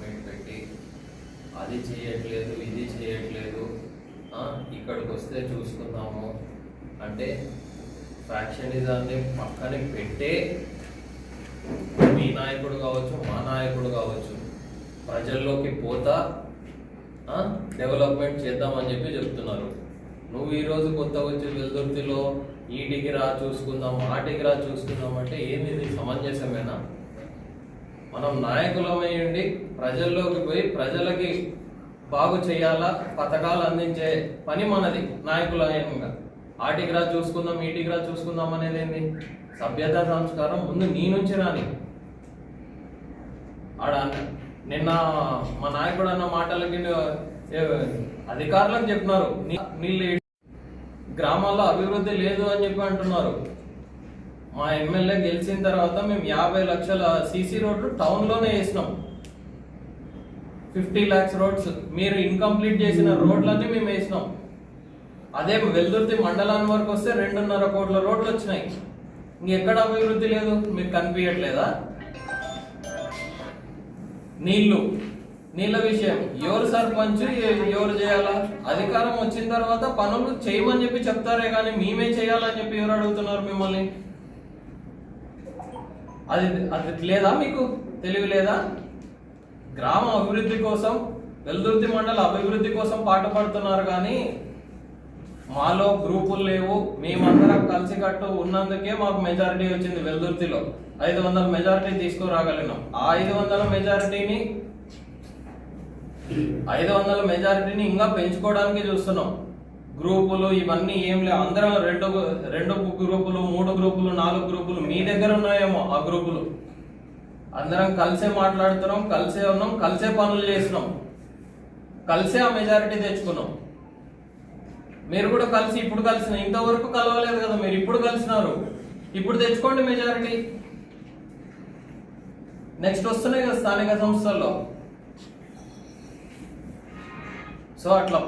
Meet పెట్టి అది చేయట్లేదు ఇది చేయట్లేదు ఇక్కడికి వస్తే చూసుకుందాము అంటే ఫ్యాక్షనిజాన్ని పక్కన పెట్టే మీ నాయకుడు కావచ్చు మా నాయకుడు కావచ్చు ప్రజల్లోకి పోతా డెవలప్మెంట్ చేద్దామని చెప్పి చెప్తున్నారు. నువ్వు ఈరోజు కొత్త వచ్చి ఈ ఈటికి రా చూసుకుందాం ఆటికి రా చూసుకుందాం అంటే ఏంది సమంజసమేనా? మనం నాయకులమై ఉండి ప్రజల్లోకి పోయి ప్రజలకి బాగు చేయాలా పథకాలు అందించే పని మనది నాయకులయంగా ఆటికి రా చూసుకుందాం ఈటికి రా చూసుకుందాం అనేది ఏంది? సభ్యత సంస్కారం ముందు నీ నుంచి రాని. ఆడ నిన్న మా నాయకుడు అన్న మాటలకి అధికారులకు చెప్తున్నారు నీళ్ళు గ్రామాల్లో అభివృద్ధి లేదు అని చెప్పి అంటున్నారు. మా ఎమ్మెల్యే గెలిచిన తర్వాత మేము యాభై లక్షల సీసీ రోడ్లు టౌన్లోనే వేసినాం. ఫిఫ్టీ లాక్స్ రోడ్స్ మీరు ఇన్కంప్లీట్ చేసిన రోడ్లన్నీ మేము వేసినాం. అదే వెల్దుర్తి మండలాన్ని వరకు వస్తే రెండున్నర కోట్ల రోడ్లు వచ్చినాయి. ఇంకెక్కడ అభివృద్ధి లేదు? మీకు కనిపించట్లేదా? నీళ్ళు. నీళ్ళ విషయం. ఎవరు సర్పంచ్? ఎవరు చేయాలా? అధికారం వచ్చిన తర్వాత పనులు చేయమని చెప్పి చెప్తారే కానీ మేమే చేయాలని చెప్పి ఎవరు అడుగుతున్నారు మిమ్మల్ని? అది అది లేదా మీకు తెలివి లేదా? గ్రామ అభివృద్ధి కోసం వెల్దుర్తి మండల అభివృద్ధి కోసం పాటుపడుతున్నారు కానీ మాలో గ్రూపులు లేవు. మేమందరం కలిసికట్టు ఉన్నందుకే మాకు మెజారిటీ వచ్చింది వెల్దుర్తిలో. ఐదు వందల మెజారిటీ తీసుకురాగలిగినాం. ఆ ఐదు వందల మెజారిటీని ఐదు వందల మెజారిటీని ఇంకా పెంచుకోవడానికి చూస్తున్నాం. గ్రూపులు ఇవన్నీ ఏం లేవు. అందరం రెండు రెండు గ్రూపులు మూడు గ్రూపులు నాలుగు గ్రూపులు. మీ దగ్గర ఉన్నాయేమో ఆ గ్రూపులు. అందరం కలిసే మాట్లాడుతున్నాం కలిసే ఉన్నాం కలిసే పనులు చేసినాం కలిసే ఆ మెజారిటీ తెచ్చుకున్నాం. మీరు కూడా కలిసి ఇప్పుడు కలిసిన ఇంతవరకు కలవలేదు కదా మీరు ఇప్పుడు కలిసినారు. ఇప్పుడు తెచ్చుకోండి మెజారిటీ నెక్స్ట్ వస్తున్నాయి కదా స్థానిక సంస్థల్లో. సో అట్లా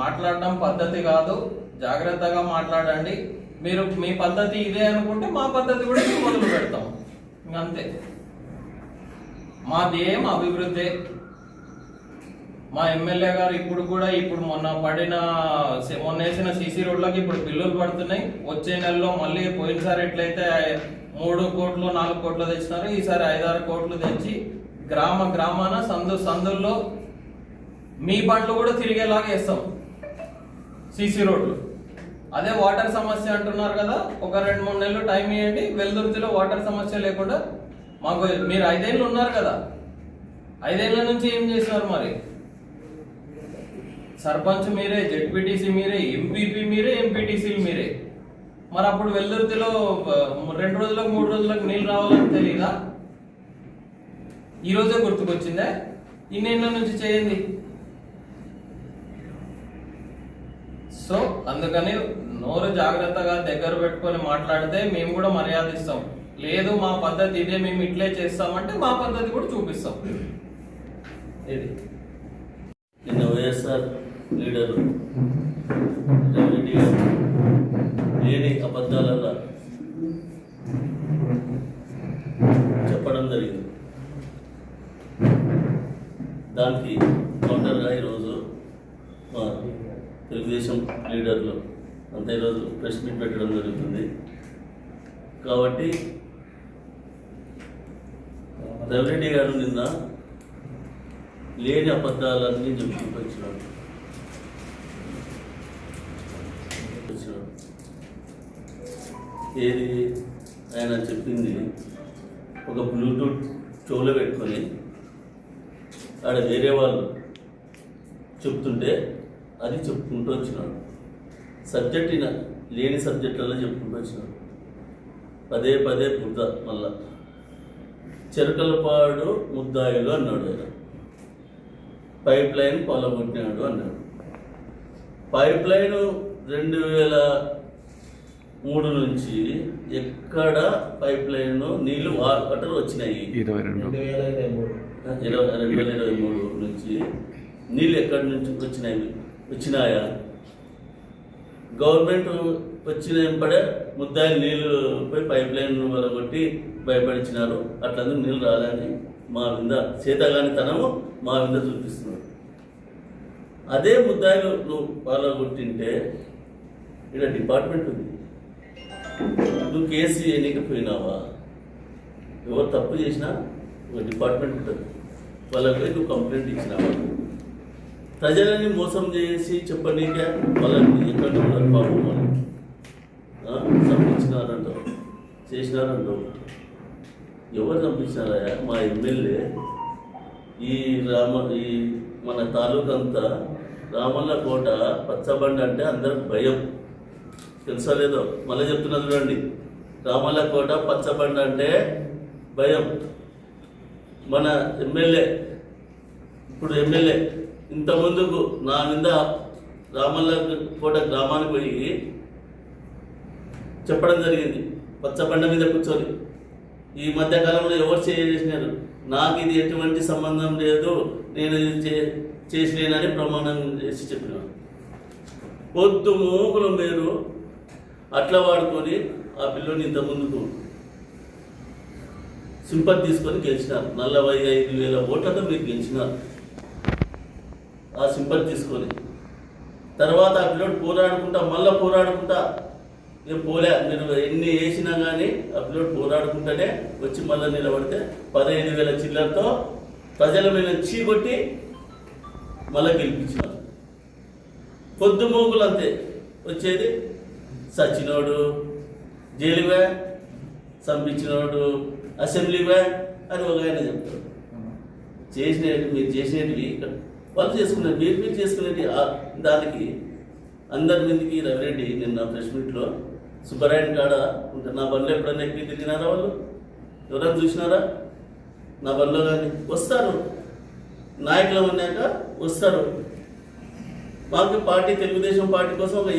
మాట్లాడడం పద్ధతి కాదు. జాగ్రత్తగా మాట్లాడండి. మీరు మీ పద్ధతి ఇదే అనుకుంటే మా పద్ధతి కూడా మేము మొదలు పెడతాం. అంతే మా ధ్యేయం అభివృద్ధి. మా ఎమ్మెల్యే గారు ఇప్పుడు కూడా ఇప్పుడు మొన్న పడిన మొన్న వేసిన సీసీ రోడ్లకి ఇప్పుడు బిల్లులు పడుతున్నాయి. వచ్చే నెలలో మళ్ళీ పోయినసారి ఎట్లయితే మూడు కోట్లు నాలుగు కోట్లు తెచ్చినారు ఈసారి ఐదారు కోట్లు తెచ్చి గ్రామ గ్రామాన సందు సందుల్లో మీ బండ్లు కూడా తిరిగేలాగా వేస్తాం. సీసీ రోడ్లు. అదే వాటర్ సమస్య అంటున్నారు కదా ఒక రెండు మూడు నెలలు టైం ఇవ్వండి వెల్దుర్తిలో వాటర్ సమస్య లేకుండా మాకు మీరు ఐదేళ్ళు ఉన్నారు కదా. ఐదేళ్ళ నుంచి ఏం చేస్తారు మరి? సర్పంచ్ మీరే జెడ్పీటీసీ మీరే ఎంపీపీ మీరే ఎంపీటీసీలు మీరే. మరి అప్పుడు వెల్దుర్తిలో రెండు రోజులకు మూడు రోజులకు నీళ్ళు రావాలని తెలియదా ఈరోజే గుర్తుకొచ్చిందే? ఇన్నేళ్ళ నుంచి చేయండి. సో అందుకని నోరు జాగ్రత్తగా దగ్గర పెట్టుకొని మాట్లాడితే మేము కూడా మర్యాద ఇస్తాం. లేదు మా పద్ధతి ఇదే మేము ఇట్లే చేస్తామంటే మా పద్ధతి కూడా చూపిస్తాం. ఇది నిన్న వైఎస్ఆర్ లీడరు రెడ్డి గారు లేని అబద్ధాలలో చెప్పడం జరిగింది. దానికి కౌంటర్గా ఈరోజు మా తెలుగుదేశం లీడర్లు అంత ఈరోజు ప్రెస్ మీట్ పెట్టడం జరుగుతుంది. కాబట్టి రవిరెడ్డి గారు నిన్న లేని అబద్ధాలన్నీ చెప్పుకుంటూ వచ్చినాడు. ఏది ఆయన చెప్పింది? ఒక బ్లూటూత్ చెవులో పెట్టుకొని ఆడ వేరే వాళ్ళు చెప్తుంటే అది చెప్పుకుంటూ వచ్చినాడు. సబ్జెక్ట్ ఈయన లేని సబ్జెక్టులలో చెప్పుకుంటూ వచ్చినాడు. పదే పదే బుద్ధ మళ్ళా చెరుకలపాడు ముద్దాయిలు అన్నాడు ఆయన. పైప్ లైన్ పొలగొట్టినాడు అన్నాడు. పైప్ లైన్ రెండు వేల మూడు నుంచి ఎక్కడ పైప్ లైన్ నీళ్ళు వాటర్ వచ్చినాయి? ఇరవై రెండు. ఇరవై రెండు వేల ఇరవై మూడు నుంచి నీళ్ళు ఎక్కడి నుంచి వచ్చినాయి? వచ్చినాయా? గవర్నమెంట్ వచ్చిన వెంబడే ముద్దాయి నీళ్ళు పోయి పైప్ లైన్ కొట్టి భయపడిచ్చినారు. అట్లందుకు నీళ్ళు రాలని మా వింద చేతగానితనము మా వింద చూపిస్తున్నారు. అదే ముద్దాయిలు నువ్వు పాల్గొట్టింటే ఇక్కడ డిపార్ట్మెంట్ ఉంది. నువ్వు కేసు చేయలేకపోయినావా ఎవరు తప్పు చేసినా ఒక డిపార్ట్మెంట్ ఉంటుంది. వాళ్ళకి నువ్వు కంప్లైంట్ ఇచ్చినావా? ప్రజలని మోసం చేసి చెప్పనీకే వాళ్ళని ఎక్కడ ఉన్నారు పాపం వాళ్ళు. ఆ, చంపించినారంటావు చేసినారంటావు ఎవరు చంపించినారా మా ఎమ్మెల్యే ఈ రామ ఈ మన తాలూకా అంతా రామల్ల కోట పచ్చబండ అంటే అందరికి భయం. తెలుసా లేదో? మళ్ళీ చెప్తున్నా చూడండి. రామల్ల కోట పచ్చబండ అంటే భయం. మన ఎమ్మెల్యే ఇప్పుడు ఎమ్మెల్యే ఇంత ముందుకు నా మీద రామల్ల కోట గ్రామానికి పోయి చెప్పడం జరిగింది. పచ్చబండ మీద కూర్చొని. ఈ మధ్యకాలంలో ఎవరు చేసినారు నాకు ఇది ఎటువంటి సంబంధం లేదు. నేను ఇది చే- చేసినానని ప్రమాణం చేసి చెప్పినాను పొద్దు మూకులు మీరు అట్లా వాడుకొని ఆ పిల్లని ఇంత ముందుకు సింపతి తీసుకొని గెలిచినారు. నలభై ఐదు వేల ఓట్లతో మీరు గెలిచినారు. ఆ సింపతి తీసుకొని. తర్వాత ఆ పిల్లోడు పోరాడుకుంటా మళ్ళీ పోరాడుకుంటా. నేను పోలే నేను ఎన్ని వేసినా కానీ ఆ పిల్లోడు పోరాడుకుంటేనే వచ్చి మళ్ళీ నిలబడితే పదహైదు వేల చిల్లరతో ప్రజల మీద చీకొట్టి మళ్ళీ గెలిపించినారు. పొద్దు మూకులు అంతే. వచ్చేది సచ్చినోడు జైలువే చంపించినోడు అసెంబ్లీవే అని ఒక ఆయన చెప్తాడు. చేసినవి మీరు చేసినవి ఇక్కడ. వాళ్ళు చేసుకున్నారు మీరు మీరు చేసుకునేది దానికి అందరి మీదకి రవిరెడ్డి నిన్న ప్రెస్ మీట్లో సుబ్బరాయణ కాడ నా బండ్లో ఎప్పుడన్నా ఎక్కి తిరిగినారా వాళ్ళు? ఎవరైనా చూసినారా? నా బండ్లో కానీ? వస్తారు. నాయకులు ఉన్నాక వస్తారు. మాకు పార్టీ తెలుగుదేశం పార్టీ కోసం ఒక